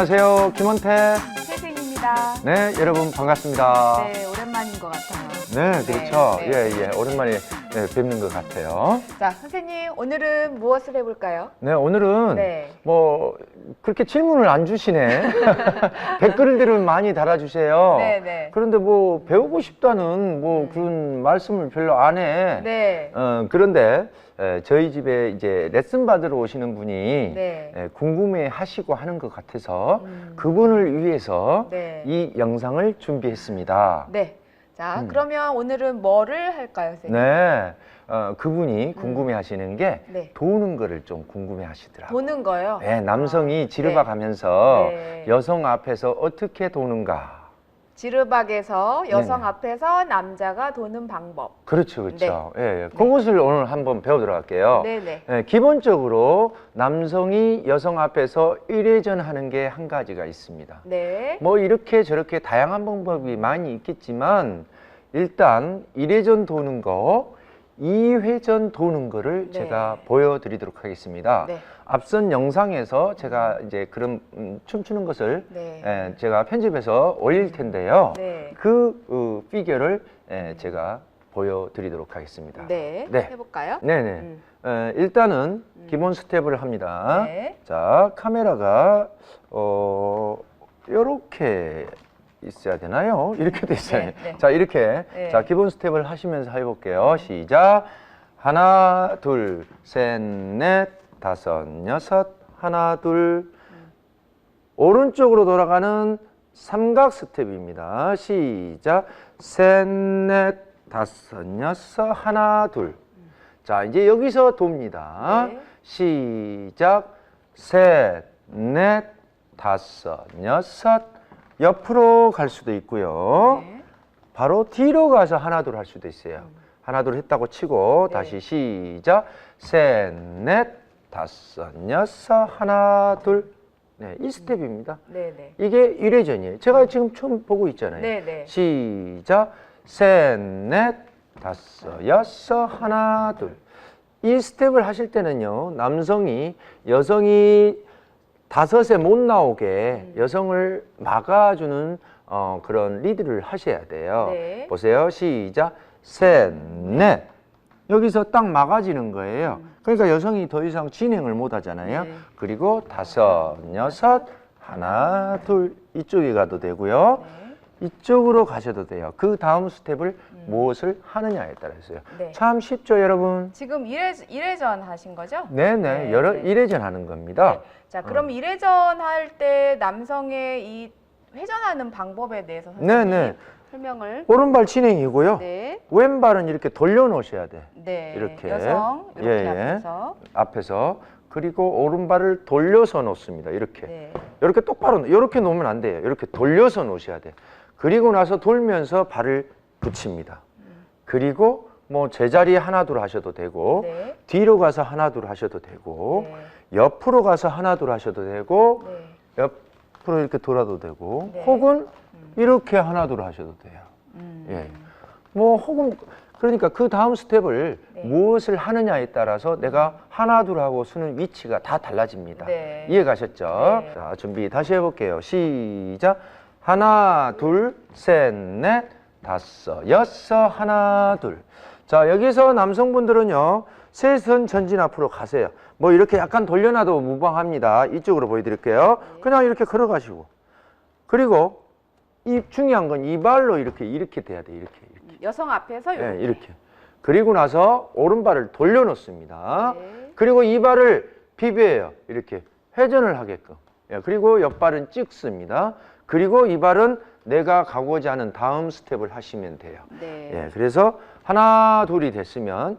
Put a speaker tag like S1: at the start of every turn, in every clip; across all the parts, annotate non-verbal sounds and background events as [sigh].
S1: 안녕하세요. 김원태.
S2: 태생입니다.
S1: 네, 여러분 반갑습니다.
S2: 네, 오랜만인 것 같아요.
S1: 네, 그렇죠.
S2: 네, 네.
S1: 예, 예. 오랜만에 네, 뵙는 것 같아요.
S2: 자, 선생님, 오늘은 무엇을 해볼까요?
S1: 네, 오늘은
S2: 네.
S1: 뭐 그렇게 질문을 안 주시네. [laughs] 댓글들은 많이 달아주세요.
S2: 네, 네.
S1: 그런데 뭐 배우고 싶다는 뭐 그런 말씀을 별로 안 해.
S2: 네.
S1: 어, 그런데 에, 저희 집에 이제 레슨 받으러 오시는 분이
S2: 네.
S1: 에, 궁금해 하시고 하는 것 같아서
S2: 음.
S1: 그분을 위해서
S2: 네.
S1: 이 영상을 준비했습니다.
S2: 네. 자,
S1: 음.
S2: 그러면 오늘은 뭐를 할까요, 선생님?
S1: 네, 어, 그분이 궁금해 하시는 게
S2: 네.
S1: 도는 거를 좀 궁금해 하시더라고요.
S2: 도는 거요?
S1: 네, 남성이
S2: 아,
S1: 지르박
S2: 네.
S1: 하면서
S2: 네.
S1: 여성 앞에서 어떻게 도는가.
S2: 지르박에서 여성
S1: 네네.
S2: 앞에서 남자가 도는 방법.
S1: 그렇죠, 그렇죠. 예, 예. 그것을 오늘 한번 배우도록 할게요.
S2: 네, 네.
S1: 예, 기본적으로 남성이 여성 앞에서 일회전 하는 게 한 가지가 있습니다.
S2: 네.
S1: 뭐 이렇게 저렇게 다양한 방법이 많이 있겠지만 일단 일회전 도는 거, 이회전 도는 거를
S2: 네.
S1: 제가 보여드리도록 하겠습니다.
S2: 네.
S1: 앞선 영상에서 제가 이제 그런 음, 춤추는 것을
S2: 네.
S1: 에, 제가 편집해서 올릴 텐데요.
S2: 네.
S1: 그 어, 피규어를 에, 제가 보여드리도록 하겠습니다.
S2: 네.
S1: 네.
S2: 해볼까요?
S1: 네네.
S2: 음.
S1: 에, 일단은 기본 스텝을 합니다.
S2: 네.
S1: 자, 카메라가 어 이렇게 있어야 되나요? 이렇게 돼 있어요.
S2: 네, 네.
S1: 자, 이렇게
S2: 네.
S1: 자 기본 스텝을 하시면서 해볼게요. 시작. 하나, 둘, 셋, 넷, 다섯, 여섯. 하나, 둘. 오른쪽으로 돌아가는 삼각 스텝입니다. 시작. 셋, 넷, 다섯, 여섯. 하나, 둘. 자, 이제 여기서 돕니다.
S2: 네.
S1: 시작. 셋, 넷, 다섯, 여섯. 옆으로 갈 수도 있고요.
S2: 네.
S1: 바로 뒤로 가서 하나, 둘 할 수도 있어요. 하나, 둘 했다고 치고
S2: 네.
S1: 다시 시작. 셋, 넷, 다섯, 여섯. 하나, 둘. 네, 이 스텝입니다.
S2: 네, 네.
S1: 이게 일회전이에요 제가 지금 처음 보고 있잖아요.
S2: 네, 네.
S1: 시작. 셋, 넷, 다섯, 여섯, 하나, 둘. 이 스텝을 하실 때는요, 남성이 여성이 다섯에 못 나오게 여성을 막아주는 어, 그런 리드를 하셔야 돼요.
S2: 네.
S1: 보세요. 시작. 셋, 넷. 여기서 딱 막아지는 거예요. 그러니까 여성이 더 이상 진행을 못 하잖아요.
S2: 네.
S1: 그리고 다섯, 여섯, 하나, 둘. 이쪽에 가도 되고요.
S2: 네.
S1: 이쪽으로 가셔도 돼요. 그 다음 스텝을 무엇을 하느냐에 따라서요.
S2: 음. 네.
S1: 참 쉽죠, 여러분?
S2: 지금 일회, 일회전 하신 거죠?
S1: 네네.
S2: 네,
S1: 여러
S2: 네.
S1: 일회전 하는 겁니다.
S2: 네. 자, 그럼 일회전 할 때 남성의 이 회전하는 방법에 대해서 선생님이
S1: 네네.
S2: 설명을
S1: 오른발 진행이고요.
S2: 네.
S1: 왼발은 이렇게 돌려놓으셔야 돼.
S2: 네.
S1: 이렇게.
S2: 여성 이렇게
S1: 예, 예.
S2: 앞에서
S1: 앞에서. 그리고 오른발을 돌려서 놓습니다. 이렇게.
S2: 네.
S1: 이렇게 똑바로, 놓- 이렇게 놓으면 안 돼요. 이렇게 돌려서 놓으셔야 돼요. 그리고 나서 돌면서 발을 붙입니다. 그리고 뭐 제자리에 하나 둘 하셔도 되고,
S2: 네.
S1: 뒤로 가서 하나 둘 하셔도 되고,
S2: 네.
S1: 옆으로 가서 하나 둘 하셔도 되고,
S2: 네.
S1: 옆으로 이렇게 돌아도 되고,
S2: 네.
S1: 혹은 이렇게 하나 둘 하셔도 돼요.
S2: 음.
S1: 예. 뭐 혹은 그러니까 그 다음 스텝을
S2: 네.
S1: 무엇을 하느냐에 따라서 내가 하나 둘 하고 쓰는 위치가 다 달라집니다.
S2: 네.
S1: 이해 가셨죠?
S2: 네.
S1: 자, 준비 다시 해볼게요. 시작. 하나, 둘, 셋, 넷, 다섯, 여섯, 하나, 둘. 자, 여기서 남성분들은요, 셋은 전진 앞으로 가세요. 뭐 이렇게 약간 돌려놔도 무방합니다. 이쪽으로 보여드릴게요.
S2: 네.
S1: 그냥 이렇게 걸어가시고. 그리고 이 중요한 건 이 발로 이렇게, 이렇게 돼야 돼. 이렇게, 이렇게.
S2: 여성 앞에서
S1: 예,
S2: 이렇게.
S1: 이렇게. 그리고 나서 오른발을 돌려놓습니다.
S2: 네.
S1: 그리고 이 발을 비벼요. 이렇게 회전을 하게끔. 예, 그리고 옆발은 찍습니다. 그리고 이 발은 내가 가고자 하는 다음 스텝을 하시면 돼요.
S2: 네.
S1: 예, 그래서 하나, 둘이 됐으면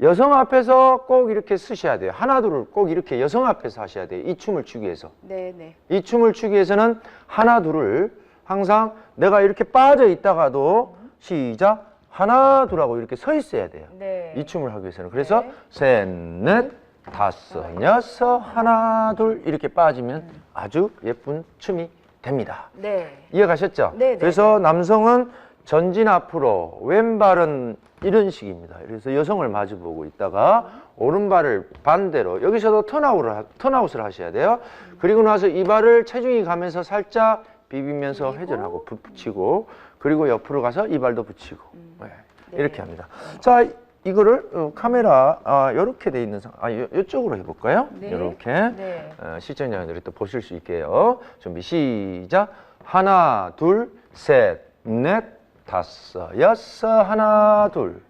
S1: 여성 앞에서 꼭 이렇게 쓰셔야 돼요. 하나, 둘을 꼭 이렇게 여성 앞에서 하셔야 돼요. 이 춤을 추기 위해서.
S2: 네, 네.
S1: 이 춤을 추기 위해서는 하나, 둘을 항상 내가 이렇게 빠져 있다가도 시작. 하나, 둘하고 이렇게 서 있어야 돼요.
S2: 네.
S1: 이 춤을 하기 위해서는. 그래서
S2: 네.
S1: 셋, 넷, 다섯, 여섯, 하나, 둘 이렇게 빠지면 아주 예쁜 춤이 됩니다.
S2: 네.
S1: 이해 가셨죠?
S2: 네, 네,
S1: 그래서 남성은 전진 앞으로 왼발은 이런 식입니다. 그래서 여성을 마주 보고 있다가 오른발을 반대로 여기서도 턴아웃을 하- 턴아웃을 하셔야 돼요. 그리고 나서 이 발을 체중이 가면서 살짝 비비면서. 회전하고 부- 붙이고 그리고 옆으로 가서 이 발도 붙이고 네,
S2: 네.
S1: 이렇게 합니다. 자 이거를 어, 카메라 아, 이렇게 돼 있는 상, 아 요, 요쪽으로 해볼까요?
S2: 네.
S1: 이렇게
S2: 네.
S1: 어, 시청자들이 또 보실 수 있게요. 준비 시작. 하나, 둘, 셋, 넷, 다섯, 여섯, 하나, 둘.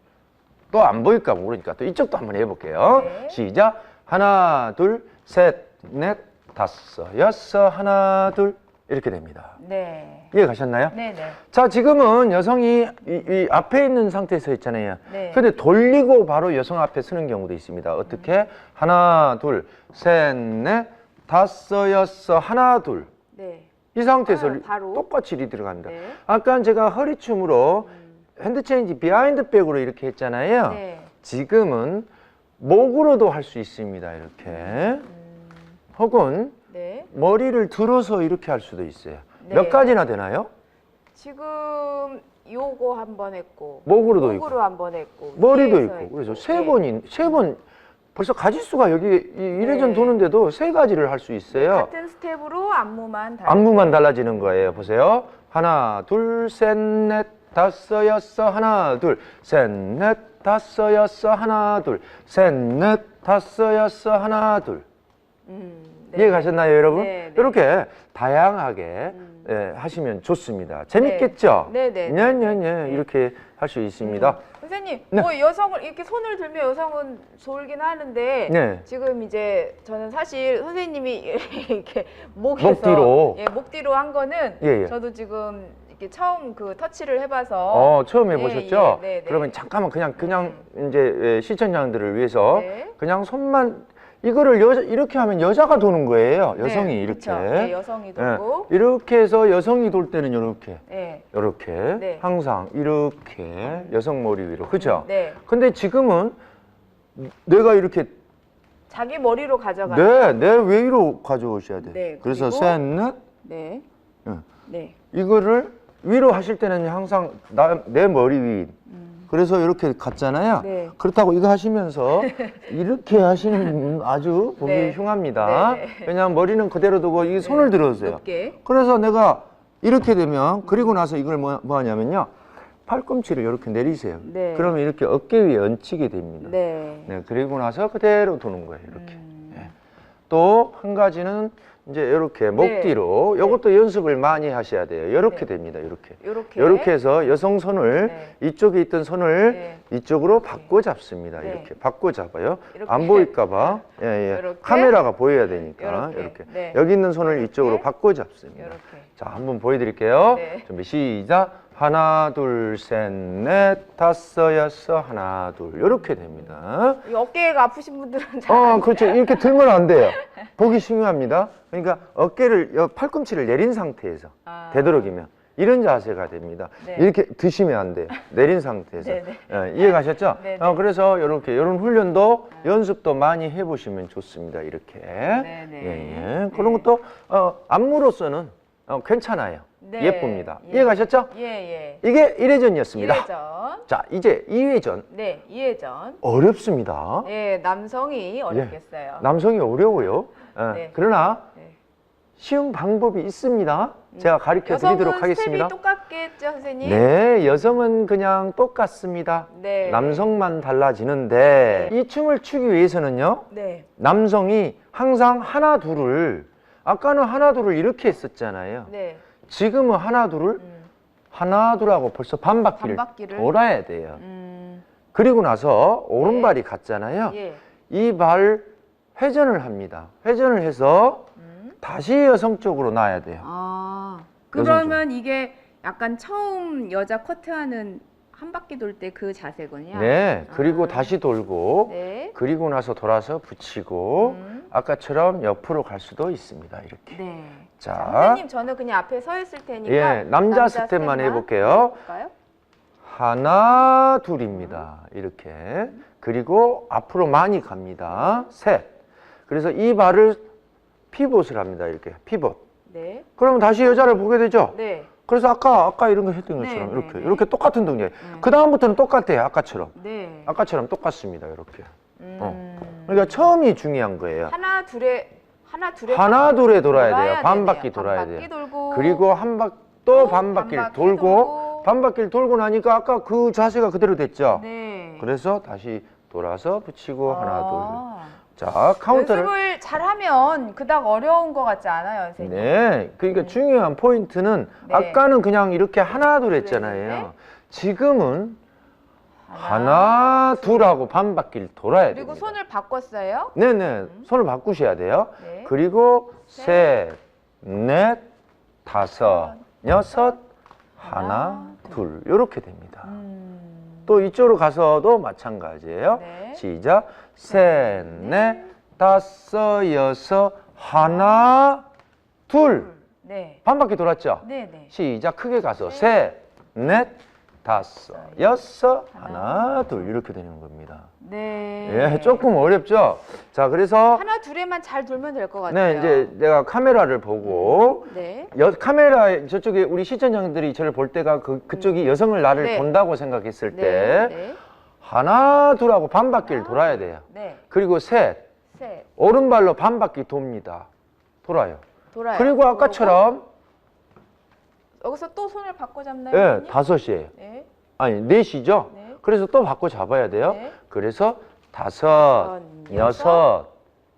S1: 또 안 보일까 모르니까 또 이쪽도 한번 해볼게요.
S2: 네.
S1: 시작. 하나, 둘, 셋, 넷, 다섯, 여섯, 하나, 둘. 이렇게 됩니다.
S2: 네.
S1: 이해 가셨나요?
S2: 네, 네.
S1: 자, 지금은 여성이 이, 이 앞에 있는 상태에서 있잖아요.
S2: 네.
S1: 근데 돌리고 바로 여성 앞에 서는 경우도 있습니다. 어떻게? 하나, 둘, 셋, 넷, 다섯, 여섯, 하나, 둘.
S2: 네.
S1: 이 상태에서
S2: 아,
S1: 리-
S2: 바로?
S1: 똑같이 리드를 갑니다.
S2: 네.
S1: 아까 제가 허리춤으로 핸드 체인지 비하인드 백으로 이렇게 했잖아요.
S2: 네.
S1: 지금은 목으로도 할 수 있습니다. 이렇게.
S2: 음,
S1: 혹은
S2: 네.
S1: 머리를 들어서 이렇게 할 수도 있어요.
S2: 네.
S1: 몇 가지나 되나요?
S2: 지금 요거 한 번 했고
S1: 목으로도 있고.
S2: 목으로 한 번 했고
S1: 머리도
S2: 위에서
S1: 있고 그래서. 세
S2: 네.
S1: 번인 세번 벌써 가지수가 여기 이- 이래전
S2: 네.
S1: 도는데도 세 가지를 할 수 있어요.
S2: 같은 스텝으로 안무만 다
S1: 안무만 달라지는 거예요. 보세요. 하나, 둘, 셋, 넷, 다섯, 여섯, 하나, 둘, 셋, 넷, 다섯, 여섯, 하나, 둘, 셋, 넷, 다섯, 여섯, 하나, 둘.
S2: 음,
S1: 이해 가셨나요, 여러분?
S2: 네, 네.
S1: 이렇게 다양하게
S2: 음.
S1: 예, 하시면 좋습니다. 재밌겠죠?
S2: 네, 네, 네,
S1: 네, 네,
S2: 네.
S1: 네. 이렇게 할 수 있습니다.
S2: 선생님,
S1: 네.
S2: 뭐 여성을 이렇게 손을 들면 여성은 졸긴 하는데
S1: 네.
S2: 지금 이제 저는 사실 선생님이 [laughs] 이렇게 목에서
S1: 목 뒤로.
S2: 예, 목 뒤로 한 거는
S1: 예, 예.
S2: 저도 지금 이렇게 처음 그 터치를 해봐서
S1: 어, 처음
S2: 예,
S1: 해보셨죠?
S2: 예, 네, 네.
S1: 그러면 잠깐만 그냥 그냥 이제 예, 시청자들을 위해서
S2: 네.
S1: 그냥 손만 이거를 여자 이렇게 하면 여자가 도는 거예요.
S2: 네,
S1: 여성이 이렇게.
S2: 그쵸. 네, 여성이 돌고
S1: 예, 이렇게 해서 여성이 돌 때는 이렇게
S2: 네.
S1: 이렇게
S2: 네.
S1: 항상 이렇게 여성 머리 위로 그죠?
S2: 네.
S1: 근데 지금은 내가 이렇게
S2: 자기 머리로 가져가.
S1: 네, 내 위로 가져오셔야 돼.
S2: 네,
S1: 그래서 셋, 넷
S2: 네.
S1: 응.
S2: 네.
S1: 이거를 위로 하실 때는 항상 나, 내 머리 위. 그래서 이렇게 갔잖아요.
S2: 음. 네.
S1: 그렇다고 이거 하시면서 [laughs] 이렇게 하시는 분 아주 보기
S2: 네.
S1: 흉합니다.
S2: 네, 네.
S1: 왜냐하면 머리는 그대로 두고 이 손을 들어주세요.
S2: 높게.
S1: 그래서 내가 이렇게 되면 그리고 나서 이걸 뭐, 뭐 하냐면요. 팔꿈치를 이렇게 내리세요.
S2: 네.
S1: 그러면 이렇게 어깨 위에 얹히게 됩니다.
S2: 네.
S1: 네, 그리고 나서 그대로 도는 거예요. 이렇게.
S2: 음,
S1: 또한 가지는 이제 이렇게 목
S2: 네.
S1: 뒤로 이것도 연습을 많이 하셔야 돼요. 이렇게
S2: 네.
S1: 됩니다. 이렇게.
S2: 요렇게.
S1: 이렇게 해서 여성 손을
S2: 네.
S1: 이쪽에 있던 손을
S2: 네.
S1: 이쪽으로 바꿔 잡습니다.
S2: 네.
S1: 이렇게 바꿔 잡아요.
S2: 이렇게.
S1: 안 보일까 봐. [laughs] 예, 예.
S2: 이렇게.
S1: 카메라가 보여야 되니까
S2: 이렇게.
S1: 이렇게.
S2: 네.
S1: 여기 있는 손을
S2: 이렇게.
S1: 이쪽으로 바꿔 잡습니다. 자, 한번 보여 드릴게요.
S2: 네.
S1: 준비 시작. 하나, 둘, 셋, 넷, 다섯, 여섯, 하나, 둘. 이렇게 됩니다.
S2: 이 어깨가 아프신 분들은 잘.
S1: 어, 그렇죠. 이렇게 들면 안 돼요. [laughs] 보기 중요합니다. 그러니까 어깨를, 여- 팔꿈치를 내린 상태에서
S2: 아.
S1: 되도록이면 이런 자세가 됩니다.
S2: 네.
S1: 이렇게 드시면 안 돼요. 내린 상태에서.
S2: 네,
S1: 예, 이해 가셨죠?
S2: 네, 네.
S1: 어, 그래서 이렇게 이런 훈련도 연습도 많이 해보시면 좋습니다. 이렇게.
S2: 네, 네.
S1: 예, 예. 그런 것도 어, 안무로서는 어, 괜찮아요.
S2: 네.
S1: 예쁩니다.
S2: 예.
S1: 이해 가셨죠?
S2: 예, 예.
S1: 이게 1회전이었습니다.
S2: 1회전.
S1: 자, 이제 2회전.
S2: 네, 2회전.
S1: 어렵습니다.
S2: 예, 남성이 어렵겠어요.
S1: 남성이 어려워요. 예,
S2: 네.
S1: 그러나
S2: 네.
S1: 쉬운 방법이 있습니다. 제가 가르쳐
S2: 여성은
S1: 드리도록 하겠습니다.
S2: 스텝이 똑같겠죠, 선생님?
S1: 네, 여성은 그냥 똑같습니다.
S2: 네.
S1: 남성만 달라지는데 이 춤을 추기 위해서는요.
S2: 네.
S1: 남성이 항상 하나 둘을 아까는 하나 둘을 이렇게 했었잖아요.
S2: 네.
S1: 지금은 하나 둘을
S2: 음.
S1: 하나 둘하고 벌써 반 바퀴를,
S2: 반 바퀴를?
S1: 돌아야 돼요.
S2: 음.
S1: 그리고 나서 오른발이 갔잖아요.
S2: 예.
S1: 이 발 회전을 합니다. 회전을 해서
S2: 음.
S1: 다시 여성 쪽으로 놔야 돼요.
S2: 아. 그러면 이게 약간 처음 여자 커트하는 한 바퀴 돌 때 그 자세군요.
S1: 네, 그리고
S2: 아.
S1: 다시 돌고
S2: 네.
S1: 그리고 나서 돌아서 붙이고
S2: 음.
S1: 아까처럼 옆으로 갈 수도 있습니다. 이렇게.
S2: 네.
S1: 자,
S2: 자, 선생님 저는 그냥 앞에 서 있을 테니까
S1: 예, 남자 스텝만 해볼게요.
S2: 해볼까요?
S1: 하나, 둘입니다. 이렇게. 그리고 앞으로 많이 갑니다. 셋. 그래서 이 발을 피봇을 합니다. 이렇게 피봇.
S2: 네.
S1: 그러면 다시 여자를 보게 되죠.
S2: 네.
S1: 그래서 아까 아까 이런 거 했던
S2: 네,
S1: 것처럼
S2: 네,
S1: 이렇게
S2: 네.
S1: 이렇게 똑같은 동작.
S2: 음.
S1: 그 다음부터는 똑같아요. 아까처럼.
S2: 네.
S1: 아까처럼 똑같습니다. 이렇게.
S2: 음.
S1: 그러니까 처음이 중요한 거예요.
S2: 하나 둘에 하나 둘에
S1: 하나 둘에 돌아야 돼요.
S2: 돌아야
S1: 반
S2: 되네요.
S1: 바퀴 돌아야
S2: 반 바퀴
S1: 돼요.
S2: 돌고
S1: 그리고 한 바 또반 바퀴를
S2: 바퀴
S1: 돌고
S2: 돌고.
S1: 반 바퀴를 돌고 나니까 아까 그 자세가 그대로 됐죠.
S2: 네.
S1: 그래서 다시 돌아서 붙이고 하나 둘.
S2: 아.
S1: 자 카운터를.
S2: 연습을 잘하면 그닥 어려운 것 같지 않아요, 선생님?
S1: 네. 그러니까 중요한 포인트는
S2: 네.
S1: 아까는 그냥 이렇게 하나 둘 했잖아요.
S2: 네.
S1: 지금은 하나 둘 하고 반 바퀴를 돌아야
S2: 그리고
S1: 됩니다.
S2: 손을 바꿨어요.
S1: 네네. 손을 바꾸셔야 돼요.
S2: 네.
S1: 그리고
S2: 셋,
S1: 셋, 넷, 다섯, 여섯, 하나,
S2: 하나,
S1: 둘 이렇게 됩니다.
S2: 음.
S1: 또 이쪽으로 가서도 마찬가지예요.
S2: 네.
S1: 시작. 셋, 넷, 다섯, 여섯, 하나, 둘.
S2: 네.
S1: 반 바퀴 돌았죠?
S2: 네, 네.
S1: 시작. 크게 가서
S2: 셋,
S1: 셋, 넷, 다섯, 여섯,
S2: 하나,
S1: 둘 이렇게 되는 겁니다.
S2: 네.
S1: 예, 조금 어렵죠? 자, 그래서
S2: 하나 둘에만 잘 돌면 될 것 같아요.
S1: 네, 이제 내가 카메라를 보고
S2: 네.
S1: 여, 카메라 저쪽에 우리 시청자들이 저를 볼 때가 그 그쪽이 여성을 나를
S2: 네.
S1: 본다고 생각했을
S2: 네.
S1: 때
S2: 네.
S1: 하나 둘하고 반 바퀴를 돌아야 돼요.
S2: 네.
S1: 그리고 셋
S2: 셋.
S1: 오른발로 반 바퀴 돕니다. 돌아요.
S2: 돌아요.
S1: 그리고 아까처럼
S2: 여기서 또 손을 바꿔 잡나요?
S1: 예,
S2: 선생님?
S1: 다섯이에요.
S2: 네.
S1: 아니 넷이죠.
S2: 네.
S1: 그래서 또 바꿔 잡아야 돼요.
S2: 네.
S1: 그래서 다섯,
S2: 다섯,
S1: 여섯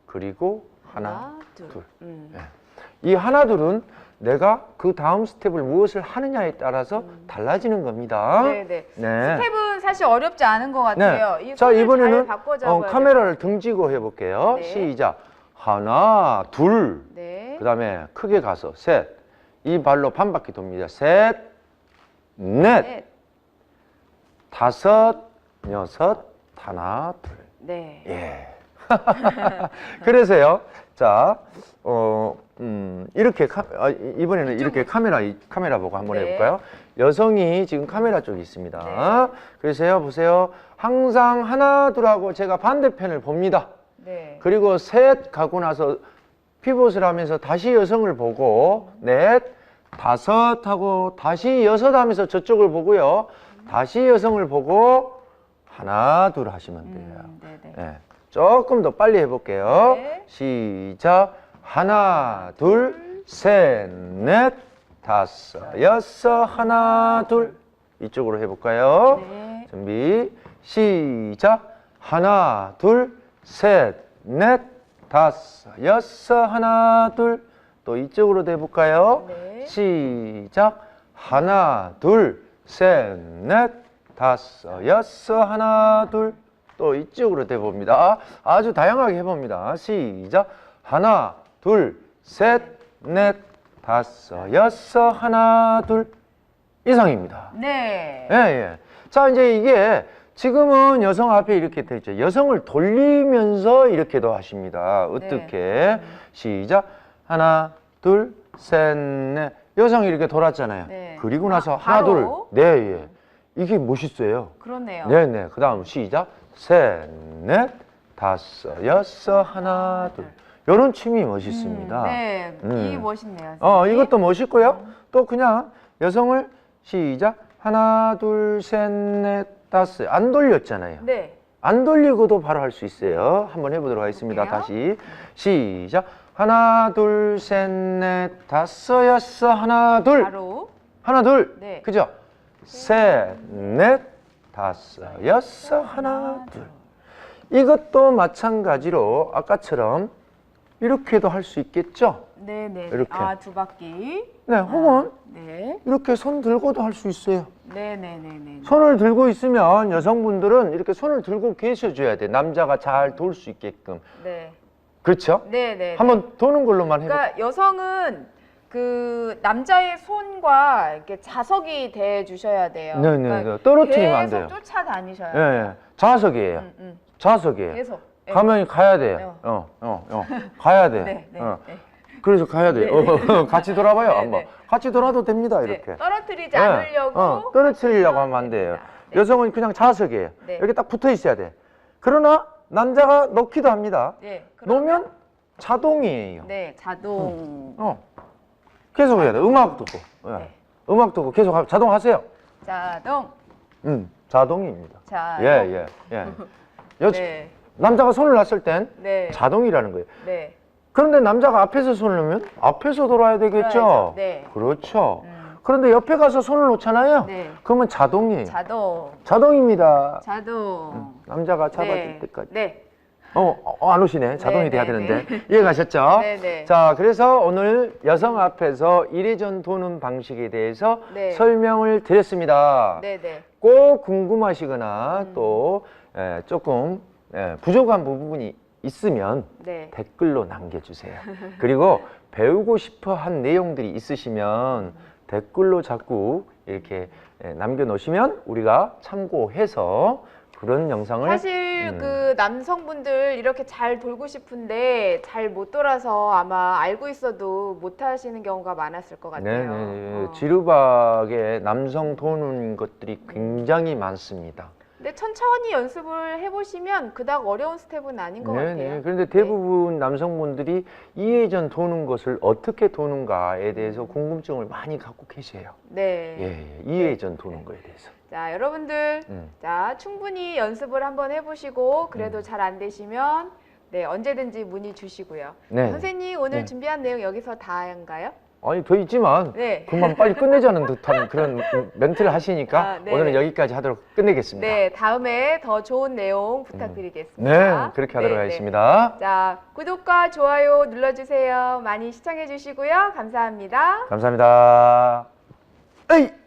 S1: 그리고 하나,
S2: 둘.
S1: 둘.
S2: 음.
S1: 예. 이 하나 둘은 내가 그 다음 스텝을 무엇을 하느냐에 따라서 달라지는 겁니다.
S2: 네, 네.
S1: 네.
S2: 스텝은 사실 어렵지 않은 것 같아요.
S1: 이자 이번에는 어, 카메라를 등지고 해볼게요.
S2: 네.
S1: 시작. 하나, 둘.
S2: 네.
S1: 그 다음에 크게 가서 셋. 이 발로 반 바퀴 돕니다. 셋, 넷,
S2: 네.
S1: 다섯, 여섯, 하나, 둘.
S2: 네.
S1: 예. [laughs] 그래서요. 자, 어, 음, 이렇게 카, 아, 이- 이번에는 이렇게 카메라 이- 카메라 보고 한번
S2: 네.
S1: 해볼까요? 여성이 지금 카메라 쪽에 있습니다.
S2: 네.
S1: 그래서요, 보세요. 항상 하나, 둘하고 제가 반대편을 봅니다.
S2: 네.
S1: 그리고 셋 가고 나서 피벗을 하면서 다시 여성을 보고 넷, 다섯 하고 다시 여섯 하면서 저쪽을 보고요. 다시 여성을 보고 하나, 둘 하시면 돼요.
S2: 음, 네,
S1: 조금 더 빨리 해볼게요.
S2: 네.
S1: 시작. 하나, 둘, 셋, 넷, 다섯, 여섯, 하나, 둘. 이쪽으로 해볼까요?
S2: 네.
S1: 준비. 시작. 하나, 둘, 셋, 넷, 다섯, 여섯, 하나, 둘. 또 이쪽으로 해볼까요?
S2: 네.
S1: 시작. 하나, 둘, 셋, 넷, 다섯, 여섯, 하나, 둘. 또 이쪽으로 돼봅니다. 아주 다양하게 해봅니다. 시작. 하나, 둘, 셋, 넷, 다섯, 여섯, 하나, 둘. 이상입니다.
S2: 네.
S1: 예, 예. 자, 이제 이게 지금은 여성 앞에 이렇게 돼 있죠. 여성을 돌리면서 이렇게도 하십니다. 어떻게? 시작. 하나, 둘, 셋, 넷. 여성이 이렇게 돌았잖아요.
S2: 네.
S1: 그리고 나서
S2: 아,
S1: 하나, 둘.
S2: 바로?
S1: 네, 예. 이게 멋있어요.
S2: 그렇네요.
S1: 네, 네. 그 다음 시작. 셋, 넷, 다섯, 여섯, 하나, 둘. 요런 춤이 멋있습니다.
S2: 음, 네.
S1: 음.
S2: 이 멋있네요.
S1: 어,
S2: 선생님.
S1: 이것도 멋있고요. 또 그냥 여성을 시작. 하나, 둘, 셋, 넷, 다섯. 안 돌렸잖아요.
S2: 네.
S1: 안 돌리고도 바로 할 수 있어요. 한번 해보도록 하겠습니다.
S2: 볼게요.
S1: 다시. 시작. 하나, 둘, 셋, 넷, 다섯, 여섯, 하나, 둘.
S2: 바로
S1: 하나, 둘.
S2: 네.
S1: 그죠? 셋, 넷, 다섯, 여섯, 하나, 둘. 이것도 마찬가지로 아까처럼 이렇게도 할 수 있겠죠?
S2: 네, 네.
S1: 이렇게.
S2: 아, 두 바퀴.
S1: 네, 혹은
S2: 네.
S1: 이렇게 손 들고도 할 수 있어요.
S2: 네, 네, 네, 네.
S1: 손을 들고 있으면 여성분들은 이렇게 손을 들고 계셔줘야 돼. 남자가 잘 돌 수 있게끔.
S2: 네.
S1: 그렇죠?
S2: 네, 네.
S1: 한번 도는 걸로만 해볼까요?
S2: 그러니까 여성은 그 남자의 손과 이렇게 자석이 돼 주셔야 돼요.
S1: 네, 네,
S2: 그러니까
S1: 네. 떨어뜨리면 안
S2: 계속
S1: 돼요.
S2: 쫓아다니셔야
S1: 예,
S2: 돼요.
S1: 예. 자석이에요.
S2: 음, 음.
S1: 자석이에요.
S2: 계속. 네.
S1: 가면 가야 돼요.
S2: 네.
S1: 어, 어, 어. 가야 돼. [laughs]
S2: 네, 네.
S1: 어.
S2: 네.
S1: 그래서 가야 돼요. 어, 같이 돌아봐요,
S2: 네,
S1: 한번.
S2: 네.
S1: 같이 돌아도 됩니다,
S2: 네,
S1: 이렇게.
S2: 떨어뜨리지
S1: 네.
S2: 않으려고
S1: 어, 떨어뜨리려고 하면 안 돼요.
S2: 네.
S1: 여성은 그냥 자석이에요.
S2: 네.
S1: 이렇게 딱 붙어 있어야 돼. 그러나 남자가 넣기도 합니다.
S2: 네. 그러면
S1: 놓으면 자동이에요.
S2: 네, 자동.
S1: 어. 계속 해야 돼. 음악 듣고. 예.
S2: 네.
S1: 음악 듣고 계속 하- 자동 하세요.
S2: 자동.
S1: 음, 자동입니다.
S2: 자동.
S1: 예, 예, 예. [laughs] 여,
S2: 네.
S1: 남자가 손을 놨을 땐
S2: 네.
S1: 자동이라는 거예요.
S2: 네.
S1: 그런데 남자가 앞에서 손을 놓으면 앞에서 돌아야 되겠죠?
S2: 돌아야죠. 네.
S1: 그렇죠.
S2: 음.
S1: 그런데 옆에 가서 손을 놓잖아요.
S2: 네.
S1: 그러면 자동이에요.
S2: 자동.
S1: 자동입니다.
S2: 자동.
S1: 남자가 잡아줄
S2: 네.
S1: 때까지.
S2: 네.
S1: 어, 어, 안 오시네. 자동이
S2: 네,
S1: 돼야
S2: 네,
S1: 되는데. [laughs] 이해가셨죠?
S2: 네, 네.
S1: 자, 그래서 오늘 여성 앞에서 이례전 도는 방식에 대해서
S2: 네.
S1: 설명을 드렸습니다.
S2: 네, 네.
S1: 꼭 궁금하시거나
S2: 음.
S1: 또 에, 조금 에, 부족한 부분이 있으면
S2: 네.
S1: 댓글로 남겨주세요. 그리고 배우고 싶어 한 내용들이 있으시면 댓글로 자꾸 이렇게 에, 남겨놓으시면 우리가 참고해서 그런 영상을
S2: 사실
S1: 음.
S2: 그 남성분들 이렇게 잘 돌고 싶은데 잘 못 돌아서 아마 알고 있어도 못 하시는 경우가 많았을 것 같아요.
S1: 네네
S2: 어.
S1: 지루박에 남성 도는 것들이 굉장히 많습니다.
S2: 근데 천천히 연습을 해보시면 그닥 어려운 스텝은 아닌 것
S1: 네네.
S2: 같아요.
S1: 그런데 대부분 남성분들이 이해전 도는 것을 어떻게 도는가에 대해서 궁금증을 많이 갖고 계세요.
S2: 네.
S1: 예, 예. 이해전 도는 거에 대해서.
S2: 자, 여러분들,
S1: 음.
S2: 자 충분히 연습을 한번 해보시고 그래도 잘안 되시면 네 언제든지 문의 주시고요.
S1: 네.
S2: 선생님 오늘
S1: 네.
S2: 준비한 내용 여기서 다인가요?
S1: 아니 더 있지만
S2: 네.
S1: 그만 빨리 끝내자는 듯한 그런 멘트를 하시니까
S2: 아, 네.
S1: 오늘은 여기까지 하도록 끝내겠습니다.
S2: 네, 다음에 더 좋은 내용 부탁드리겠습니다.
S1: 네, 그렇게 하도록
S2: 네, 네.
S1: 하겠습니다.
S2: 자, 구독과 좋아요 눌러주세요. 많이 시청해주시고요. 감사합니다.
S1: 감사합니다. 에이!